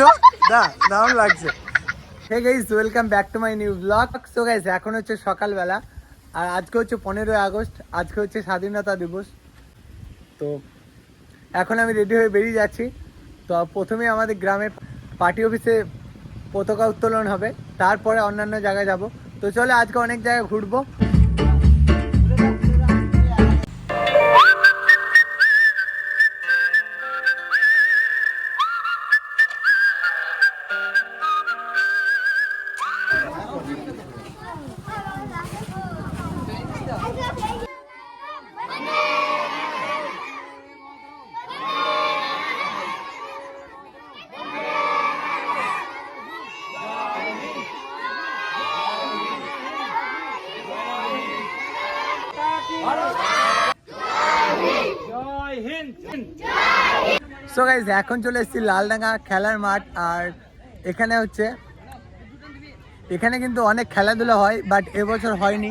দেখছ না দারুণ লাগছে। Hey guys welcome back to my new blog so guys এখন হচ্ছে সকালবেলা, আর আজকে হচ্ছে পনেরোই আগস্ট, আজকে হচ্ছে স্বাধীনতা দিবস। তো এখন আমি রেডি হয়ে বেরিয়ে যাচ্ছি। তো প্রথমে আমাদের গ্রামের পার্টি অফিসে পতাকা উত্তোলন হবে, তারপরে অন্যান্য জায়গায় যাব। তো চলে আজকে অনেক জায়গায় ঘুরবো। সো গাইজ এখন চলে এসেছি লালডাঙ্গা খেলার মাঠ, আর এখানে হচ্ছে, এখানে কিন্তু অনেক খেলাধুলা হয় বাট এবছর হয়নি।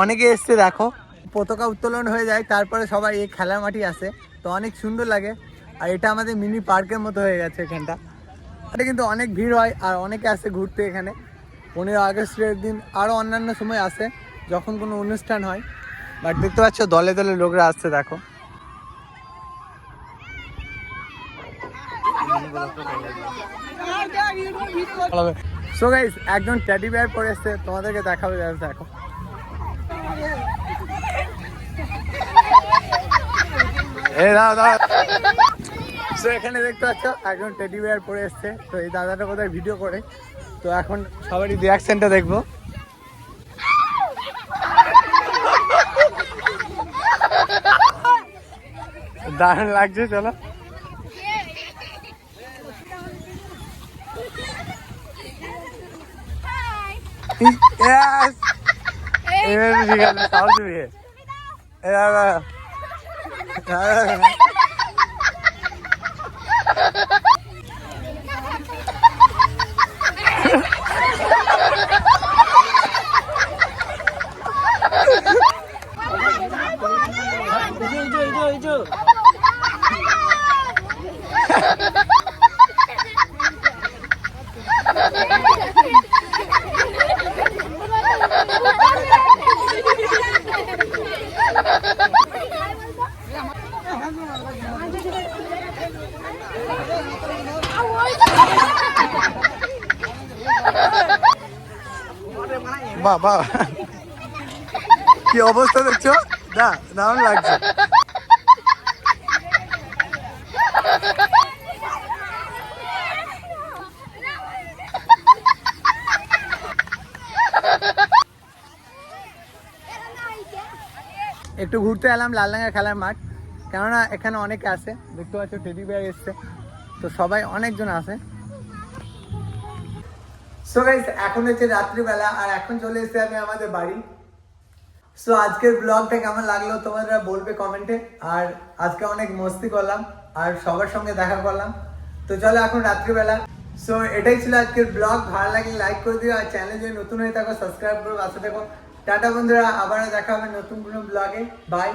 অনেকে এসছে, দেখো, পতাকা উত্তোলন হয়ে যায়, তারপরে সবাই এই খেলার মাঠই আসে, তো অনেক সুন্দর লাগে। আর এটা আমাদের মিনি পার্কের মতো হয়ে গেছে এখানটা। এটা কিন্তু অনেক ভিড় হয়, আর অনেকে আসে ঘুরতে এখানে। পনেরো আগস্টের দিন আরও অন্যান্য সময় আসে, যখন কোনো অনুষ্ঠান হয়। বাট দেখতে পাচ্ছ, দলে দলে লোকরা আসছে, দেখো। গাইস একজন ট্যাডি বিয়ার পরে এসছে, তোমাদেরকে দেখাবে দেখো। দাও সো এখানে দেখতে পাচ্ছ, একজন টেডি বিয়ার পরে এসছে। তো এই দাদাটা কোথায় ভিডিও করে। তো এখন সবারই রিয়াকশনটা দেখব। দারুণ লাগছে চলো। ঠিক আছে সাউন্ড দিবি এবার বাবা কি অবস্থা দেখছ না দারুণ লাগছে একটু ঘুরতে এলাম লালডাঙ্গা খেলার মাঠ। কেননা এখানে অনেকে আসে দেখতে পাচ্ছ টেডি বিয়ার এসছে। তো সবাই অনেকজন আসে সো এখন হচ্ছে রাত্রিবেলা আর এখন চলে এসেছি আমি আমাদের বাড়ি। সো আজকের ব্লগটা কেমন লাগল তোমরা বলবে কমেন্টে আর আজকে অনেক মস্তি করলাম। আর সবার সঙ্গে দেখা করলাম। তো চলো এখন রাত্রিবেলা। সো এটাই ছিল আজকের ব্লগ ভালো লাগলে লাইক করে দিও। আর চ্যানেল যদি নতুন হয়ে থাকো সাবস্ক্রাইব করো, পাশে দেখো টাটা বন্ধুরা আবারও দেখা হবে নতুন কোনো ব্লগে বাই